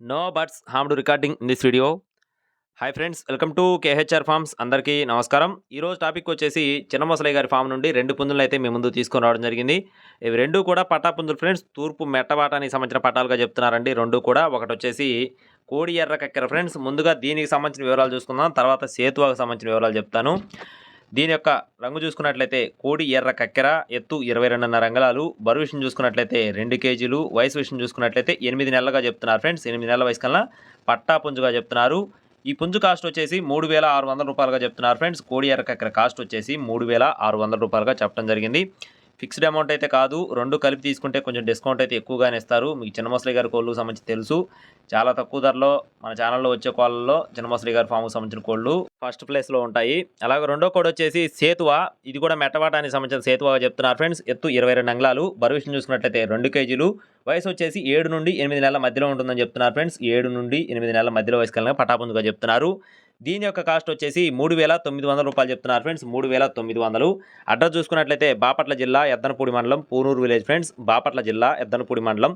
No buts harm to recording in this video. Hi friends welcome to KHR farms. అందరికీ నమస్కారం. ఈరోజు topic వచ్చేసి చిన్నమొసలయ్య గారి ఫామ్ నుండి రెండు పుంజులు అయితే మీ ముందు తీసుకొని రావడం జరిగింది. ఇవి రెండు కూడా పట్టా ఫ్రెండ్స్. తూర్పు మెట్టబాటానికి సంబంధించిన పట్టాలుగా చెప్తున్నారండి. రెండు కూడా. ఒకటి వచ్చేసి కోడి ఎర్ర కక్కెర. ఫ్రెండ్స్ ముందుగా దీనికి సంబంధించిన వివరాలు చూసుకుందాం. తర్వాత సేతువాకు సంబంధించిన వివరాలు చెప్తాను. దీని యొక్క రంగు చూసుకున్నట్లయితే కోడి ఎర్ర కక్కెర ఎత్తు ఇరవై రెండున్నర రంగలాలు బరువు విషయం చూసుకున్నట్లయితే రెండు కేజీలు. వయసు విషయం చూసుకున్నట్లయితే ఎనిమిది నెలలుగా చెప్తున్నారు ఫ్రెండ్స్. ఎనిమిది నెలల వయసు కల్లా పట్టా పుంజుగా చెప్తున్నారు. ఈ పుంజు కాస్ట్ వచ్చేసి మూడు వేల ఆరు వందల రూపాయలుగా చెప్తున్నారు ఫ్రెండ్స్. కోడి ఎర్ర కక్కెర కాస్ట్ వచ్చేసి మూడు వేల ఆరు వందల రూపాయలుగా చెప్పడం జరిగింది. ఫిక్స్డ్ అమౌంట్ అయితే కాదు రెండు కలిపి తీసుకుంటే కొంచెం డిస్కౌంట్ అయితే ఎక్కువగానే ఇస్తారు. మీకు చిన్నమసలి గారి కోళ్ళు సంబంధించి తెలుసు. చాలా తక్కువ ధరలో మన ఛానల్లో వచ్చే కోళ్ళలో చిన్నమసలి గారి ఫామ్కి సంబంధించిన కోళ్ళు ఫస్ట్ ప్లేస్లో ఉంటాయి. అలాగే రెండో కోడ్ వచ్చేసి సేతువ. ఇది కూడా మెట్టవాటానికి సంబంధించిన సేతువగా చెప్తున్నారు ఫ్రెండ్స్. ఎత్తు ఇరవై రెండు అంగళాలు. బరువు విషయం చూసుకున్నట్లయితే రెండు కేజీలు. వయసు వచ్చేసి ఏడు నుండి ఎనిమిది నెలల మధ్యలో ఉంటుందని చెప్తున్నారు ఫ్రెండ్స్. ఏడు నుండి ఎనిమిది నెలల మధ్యలో వయసు కలిగిన పటాపుందుగా చెప్తున్నారు. దీని యొక్క కాస్ట్ వచ్చేసి మూడు వేల తొమ్మిది వందల రూపాయలు చెప్తున్నారు ఫ్రెండ్స్. మూడు వేల తొమ్మిది వందలు. అడ్రస్ చూసుకున్నట్లయితే బాపట్ల జిల్లా ఎద్దనపూడి మండలం పూనూరు విలేజ్ ఫ్రెండ్స్. బాపట్ల జిల్లా ఎద్దనపూడి మండలం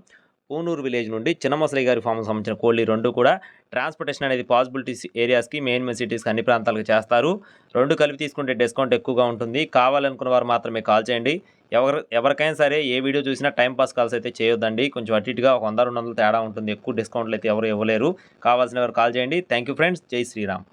పూనూరు విలేజ్ నుండి చిన్నమసలి గారి ఫామ్కి సంబంధించిన కోళ్ళు రెండు కూడా ట్రాన్స్పోర్టేషన్ అనేది పాసిబిలిటీస్ ఏరియాస్కి మెయిన్ మెయిన్ సిటీస్కి అన్ని ప్రాంతాలకు చేస్తారు. రెండు కలిపి తీసుకుంటే డిస్కౌంట్ ఎక్కువగా ఉంటుంది. కావాలనుకున్న వారు మాత్రమే కాల్ చేయండి. ఎవరు ఎవరికైనా సరే ఏ వీడియో చూసినా టైం పాస్ కాల్స్ అయితే చేయొద్దండి. కొంచెం అటు ఇటుగా ఒక వంద రెండు వందలు తేడా ఉంటుంది. ఎక్కువ డిస్కౌంట్లు అయితే ఎవరు ఇవ్వలేరు. కావాల్సిన వారు కాల్ చేయండి. Thank you friends. జై శ్రీరామ్.